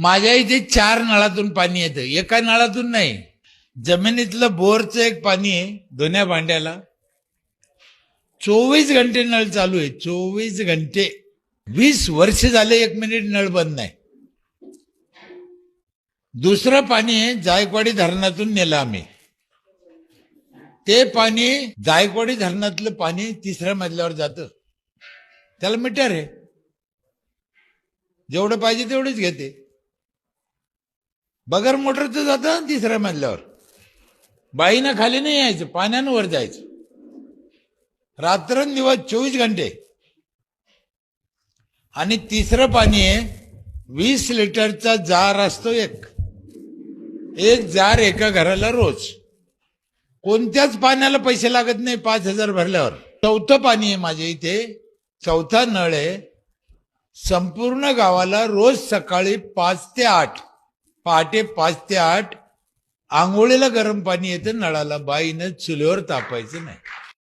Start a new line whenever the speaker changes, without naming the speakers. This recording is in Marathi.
माझ्या इथे चार नळातून पाणी येतं एका नळातून नाही. जमिनीतलं बोरचं एक पाणी आहे दोन्या भांड्याला. चोवीस घंटे नळ चालू आहे चोवीस घंटे. वीस वर्ष झाले एक मिनिट नळ बंद नाही. दुसरं पाणी आहे जायकवाडी धरणातून नेलं आम्ही. ते पाणी जायकवाडी धरणातलं पाणी तिसऱ्या मजल्यावर जातं. त्याला मीटर आहे. जेवढं पाहिजे तेवढंच घेते. बगर मोटरचं जातं तिसऱ्या मजल्यावर. बाईनं खाली नाही यायचं पाण्यानं वर जायचं. रात्रंदिवस चोवीस घंटे. आणि तिसरं पाणी आहे वीस लिटरचा जार असतो एक. एक जार एका घराला रोज. कोणत्याच पाण्याला पैसे लागत नाही पाच हजार भरल्यावर. चौथं पाणी आहे माझ्या इथे चौथा नळ आहे. संपूर्ण गावाला रोज सकाळी पाच ते आठ. पहाटे पाच ते आठ. आंघोळीला गरम पाणी येतं नळाला बाईनं चुलीवर तापायचं नाही.